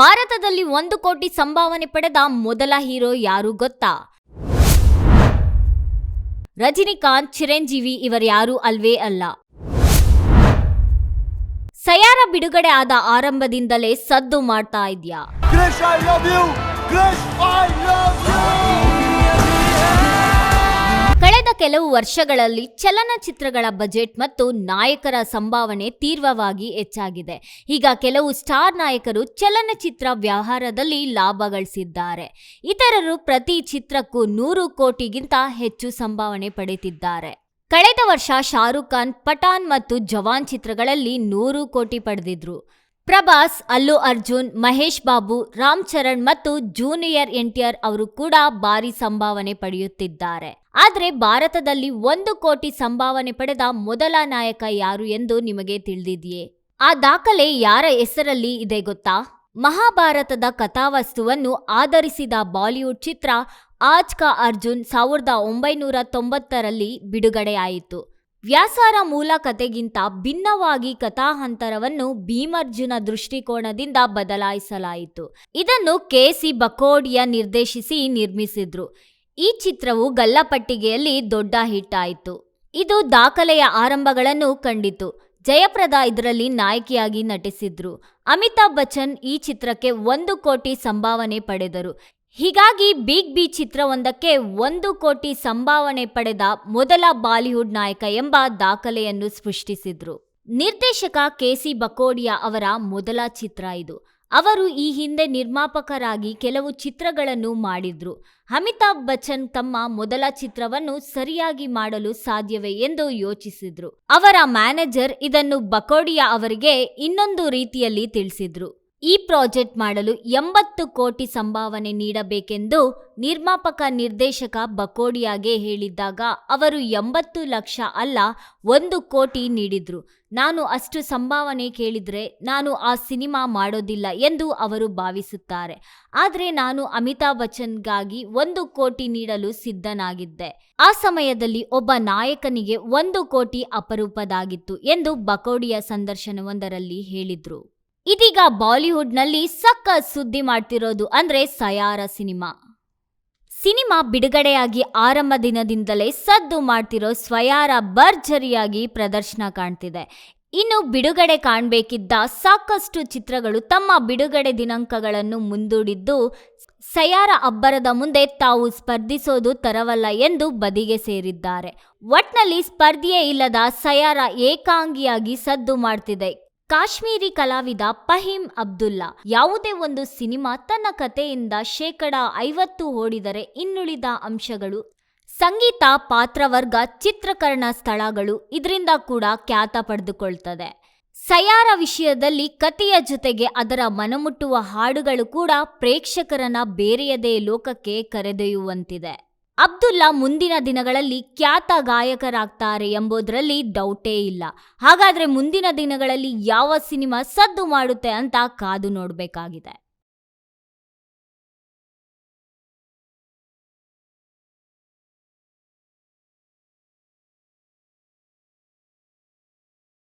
ಭಾರತದಲ್ಲಿ ಒಂದು ಕೋಟಿ ಸಂಭಾವನೆ ಪಡೆದ ಮೊದಲ ಹೀರೋ ಯಾರು ಗೊತ್ತಾ? ರಜನಿಕಾಂತ್, ಚಿರಂಜೀವಿ ಇವರ್ಯಾರೂ ಅಲ್ವೇ ಅಲ್ಲ. ಸಯಾರ ಬಿಡುಗಡೆ ಆದ ಆರಂಭದಿಂದಲೇ ಸದ್ದು ಮಾಡ್ತಾ ಇದ್ಯಾ? ಕಳೆದ ಕೆಲವು ವರ್ಷಗಳಲ್ಲಿ ಚಲನಚಿತ್ರಗಳ ಬಜೆಟ್ ಮತ್ತು ನಾಯಕರ ಸಂಭಾವನೆ ತೀವ್ರವಾಗಿ ಹೆಚ್ಚಾಗಿದೆ. ಈಗ ಕೆಲವು ಸ್ಟಾರ್ ನಾಯಕರು ಚಲನಚಿತ್ರ ವ್ಯವಹಾರದಲ್ಲಿ ಲಾಭ ಗಳಿಸಿದ್ದಾರೆ. ಇತರರು ಪ್ರತಿ ಚಿತ್ರಕ್ಕೂ ನೂರು ಕೋಟಿಗಿಂತ ಹೆಚ್ಚು ಸಂಭಾವನೆ ಪಡೆದಿದ್ದಾರೆ. ಕಳೆದ ವರ್ಷ ಶಾರುಖ್ ಖಾನ್ ಪಠಾನ್ ಮತ್ತು ಜವಾನ್ ಚಿತ್ರಗಳಲ್ಲಿ ನೂರು ಕೋಟಿ ಪಡೆದಿದ್ರು. ಪ್ರಭಾಸ್, ಅಲ್ಲು ಅರ್ಜುನ್, ಮಹೇಶ್ ಬಾಬು, ರಾಮ್ ಚರಣ್ ಮತ್ತು ಜೂನಿಯರ್ ಎನ್ಟಿಆರ್ ಅವರು ಕೂಡ ಭಾರಿ ಸಂಭಾವನೆ ಪಡೆಯುತ್ತಿದ್ದಾರೆ. ಆದರೆ ಭಾರತದಲ್ಲಿ ಒಂದು ಕೋಟಿ ಸಂಭಾವನೆ ಪಡೆದ ಮೊದಲ ನಾಯಕ ಯಾರು ಎಂದು ನಿಮಗೆ ತಿಳಿದಿದೆಯೇ? ಆ ದಾಖಲೆ ಯಾರ ಹೆಸರಲ್ಲಿ ಇದೆ ಗೊತ್ತಾ? ಮಹಾಭಾರತದ ಕಥಾವಸ್ತುವನ್ನು ಆಧರಿಸಿದ ಬಾಲಿವುಡ್ ಚಿತ್ರ ಆಜ್ ಕಾ ಅರ್ಜುನ್ ಸಾವಿರದ ಒಂಬೈನೂರ ತೊಂಬತ್ತರಲ್ಲಿ ಬಿಡುಗಡೆಯಾಯಿತು. ವ್ಯಾಸಾರ ಮೂಲ ಕಥೆಗಿಂತ ಭಿನ್ನವಾಗಿ ಕಥಾಹಂತರವನ್ನು ಭೀಮರ್ಜುನ ದೃಷ್ಟಿಕೋನದಿಂದ ಬದಲಾಯಿಸಲಾಯಿತು. ಇದನ್ನು ಕೆ ಸಿ ಬಕೋಡಿಯ ನಿರ್ದೇಶಿಸಿ ನಿರ್ಮಿಸಿದ್ರು. ಈ ಚಿತ್ರವು ಗಲ್ಲಪಟ್ಟಿಗೆಯಲ್ಲಿ ದೊಡ್ಡ ಹಿಟ್ ಆಯಿತು ಇದು ದಾಖಲೆಯ ಆರಂಭಗಳನ್ನು ಕಂಡಿತು. ಜಯಪ್ರದಾ ಇದರಲ್ಲಿ ನಾಯಕಿಯಾಗಿ ನಟಿಸಿದ್ರು. ಅಮಿತಾಬ್ ಬಚ್ಚನ್ ಈ ಚಿತ್ರಕ್ಕೆ ಒಂದು ಕೋಟಿ ಸಂಭಾವನೆ ಪಡೆದರು. ಹೀಗಾಗಿ ಬಿಗ್ ಬಿ ಚಿತ್ರವೊಂದಕ್ಕೆ ಒಂದು ಕೋಟಿ ಸಂಭಾವನೆ ಪಡೆದ ಮೊದಲ ಬಾಲಿವುಡ್ ನಾಯಕ ಎಂಬ ದಾಖಲೆಯನ್ನು ಸೃಷ್ಟಿಸಿದ್ರು. ನಿರ್ದೇಶಕ ಕೆಸಿ ಬಕೋಡಿಯಾ ಅವರ ಮೊದಲ ಚಿತ್ರ ಇದು. ಅವರು ಈ ಹಿಂದೆ ನಿರ್ಮಾಪಕರಾಗಿ ಕೆಲವು ಚಿತ್ರಗಳನ್ನು ಮಾಡಿದ್ರು. ಅಮಿತಾಬ್ ಬಚ್ಚನ್ ತಮ್ಮ ಮೊದಲ ಚಿತ್ರವನ್ನು ಸರಿಯಾಗಿ ಮಾಡಲು ಸಾಧ್ಯವೇ ಎಂದು ಯೋಚಿಸಿದ್ರು. ಅವರ ಮ್ಯಾನೇಜರ್ ಇದನ್ನು ಬಕೋಡಿಯಾ ಅವರಿಗೆ ಇನ್ನೊಂದು ರೀತಿಯಲ್ಲಿ ತಿಳಿಸಿದ್ರು. ಈ ಪ್ರಾಜೆಕ್ಟ್ ಮಾಡಲು ಎಂಬತ್ತು ಕೋಟಿ ಸಂಭಾವನೆ ನೀಡಬೇಕೆಂದು ನಿರ್ಮಾಪಕ ನಿರ್ದೇಶಕ ಬಕೋಡಿಯಾಗೆ ಹೇಳಿದ್ದಾಗ ಅವರು ಎಂಬತ್ತು ಲಕ್ಷ ಅಲ್ಲ ಒಂದು ಕೋಟಿ ನೀಡಿದ್ರು. ನಾನು ಅಷ್ಟು ಸಂಭಾವನೆ ಕೇಳಿದ್ರೆ ನಾನು ಆ ಸಿನಿಮಾ ಮಾಡೋದಿಲ್ಲ ಎಂದು ಅವರು ಭಾವಿಸುತ್ತಾರೆ. ಆದರೆ ನಾನು ಅಮಿತಾಬ್ ಬಚ್ಚನ್ಗಾಗಿ ಒಂದು ಕೋಟಿ ನೀಡಲು ಸಿದ್ಧನಾಗಿದ್ದೆ. ಆ ಸಮಯದಲ್ಲಿ ಒಬ್ಬ ನಾಯಕನಿಗೆ ಒಂದು ಕೋಟಿ ಅಪರೂಪದಾಗಿತ್ತು ಎಂದು ಬಕೋಡಿಯ ಸಂದರ್ಶನವೊಂದರಲ್ಲಿ ಹೇಳಿದ್ರು. ಇದೀಗ ಬಾಲಿವುಡ್ನಲ್ಲಿ ಸಕ್ಕ ಸುದ್ದಿ ಮಾಡ್ತಿರೋದು ಅಂದ್ರೆ ಸಯಾರ ಸಿನಿಮಾ. ಸಿನಿಮಾ ಬಿಡುಗಡೆಯಾಗಿ ಆರಂಭ ದಿನದಿಂದಲೇ ಸದ್ದು ಮಾಡ್ತಿರೋ ಸ್ವಯಾರ ಭರ್ಜರಿಯಾಗಿ ಪ್ರದರ್ಶನ ಕಾಣ್ತಿದೆ. ಇನ್ನು ಬಿಡುಗಡೆ ಕಾಣಬೇಕಿದ್ದ ಸಾಕಷ್ಟು ಚಿತ್ರಗಳು ತಮ್ಮ ಬಿಡುಗಡೆ ದಿನಾಂಕಗಳನ್ನು ಮುಂದೂಡಿದ್ದು, ಸಯಾರ ಅಬ್ಬರದ ಮುಂದೆ ತಾವು ಸ್ಪರ್ಧಿಸೋದು ತರವಲ್ಲ ಎಂದು ಬದಿಗೆ ಸೇರಿದ್ದಾರೆ. ಒಟ್ನಲ್ಲಿ ಸ್ಪರ್ಧೆಯೇ ಇಲ್ಲದ ಸಯಾರ ಏಕಾಂಗಿಯಾಗಿ ಸದ್ದು ಮಾಡ್ತಿದೆ. ಕಾಶ್ಮೀರಿ ಕಲಾವಿದ ಫಹೀಮ್ ಅಬ್ದುಲ್ಲಾ. ಯಾವುದೇ ಒಂದು ಸಿನಿಮಾ ತನ್ನ ಕಥೆಯಿಂದ ಶೇಕಡ ಐವತ್ತು ಓಡಿದರೆ ಇನ್ನುಳಿದ ಅಂಶಗಳು. ಸಂಗೀತ, ಪಾತ್ರವರ್ಗ, ಚಿತ್ರಕರಣ ಸ್ಥಳಗಳು ಇದರಿಂದ ಕೂಡ ಖ್ಯಾತ ಪಡೆದುಕೊಳ್ತದೆ. ಸಯಾರ ವಿಷಯದಲ್ಲಿ ಕಥೆಯ ಜೊತೆಗೆ ಅದರ ಮನಮುಟ್ಟುವ ಹಾಡುಗಳು ಕೂಡ ಪ್ರೇಕ್ಷಕರನ್ನ ಬೇರೆಯದೇ ಲೋಕಕ್ಕೆ ಕರೆದೊಯ್ಯುವಂತಿದೆ. ಅಬ್ದುಲ್ಲಾ ಮುಂದಿನ ದಿನಗಳಲ್ಲಿ ಖ್ಯಾತ ಗಾಯಕರಾಗ್ತಾರೆ ಎಂಬುದರಲ್ಲಿ ಡೌಟೇ ಇಲ್ಲ. ಹಾಗಾದ್ರೆ ಮುಂದಿನ ದಿನಗಳಲ್ಲಿ ಯಾವ ಸಿನಿಮಾ ಸದ್ದು ಮಾಡುತ್ತೆ ಅಂತ ಕಾದು ನೋಡಬೇಕಾಗಿದೆ.